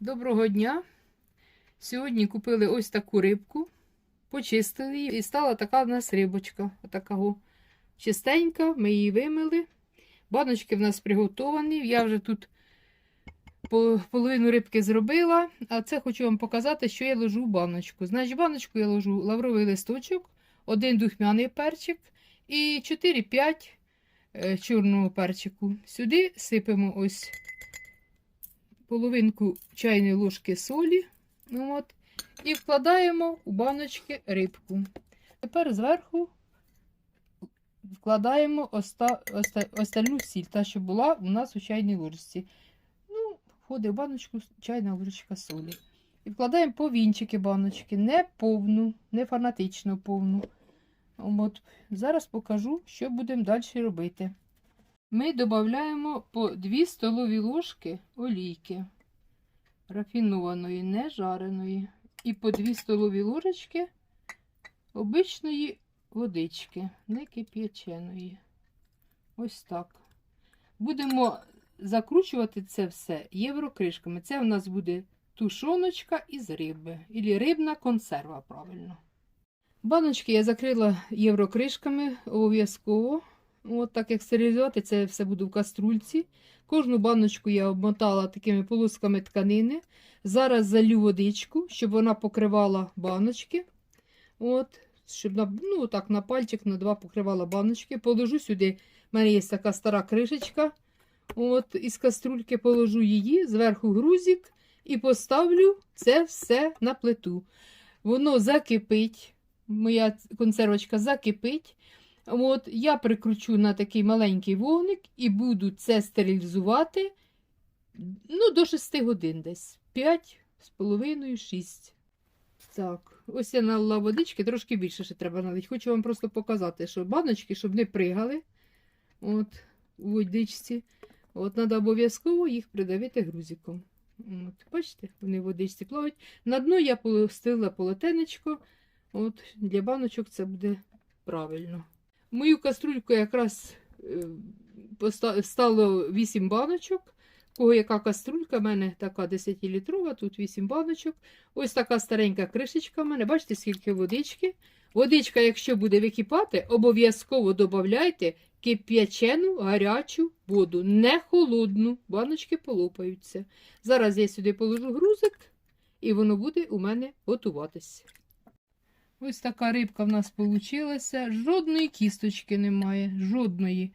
Доброго дня! Сьогодні купили ось таку рибку, почистили її і стала така в нас рибочка. Отакого чистенька, ми її вимили. Баночки в нас приготовані. Я вже тут половину рибки зробила, а це хочу вам показати, що я ложу в баночку. Значить, в баночку я ложу лавровий листочок, один духмяний перчик і 4-5 е, чорного перчику. Сюди сипемо ось половинку чайної ложки солі. Ну, от, і вкладаємо у баночки рибку. Тепер зверху вкладаємо оста, оста, остальну сіль, та, що була у нас у чайній ложці. Ну, входить в баночку чайна ложечка солі. І вкладаємо по вінчики баночки, не повну, не фанатично повну. От, зараз покажу, що будемо далі робити. Ми додаємо по 2 столові ложки олійки рафінованої, не жареної. І по 2 столові ложечки обичної водички, не кип'яченої. Ось так. Будемо закручувати це все єврокришками. Це у нас буде тушоночка із риби. Ілі рибна консерва, правильно. Баночки я закрила єврокришками обов'язково. От так як стерилізувати, це все буде в каструльці. Кожну баночку я обмотала такими полосками тканини. Зараз залю водичку, щоб вона покривала баночки. От, щоб на, ну, так, на пальчик на два покривала баночки. Положу сюди, в мене є така стара кришечка. От, із каструльки положу її, зверху грузик і поставлю це все на плиту. Воно закипить, моя консервочка закипить. От, я прикручу на такий маленький вогник і буду це стерилізувати ну, до 6 годин десь. 5 з половиною 6. Так, ось я налила водички, трошки більше ще треба налити. Хочу вам просто показати, що баночки, щоб не пригали от, у водичці. От, треба обов'язково їх придавити грузиком. От, бачите, вони в водичці плавають. На дно я постелила полотенечко. От, для баночок це буде правильно. Мою каструльку якраз е, стало 8 баночок. Кого яка каструлька, в мене така 10-літрова, тут 8 баночок. Ось така старенька кришечка в мене. Бачите, скільки водички. Водичка, якщо буде википати, обов'язково додавайте кип'ячену гарячу воду, не холодну. Баночки полопаються. Зараз я сюди положу грузик, і воно буде у мене готуватися. Ось така рибка в нас вийшла. Жодної кісточки немає. Жодної.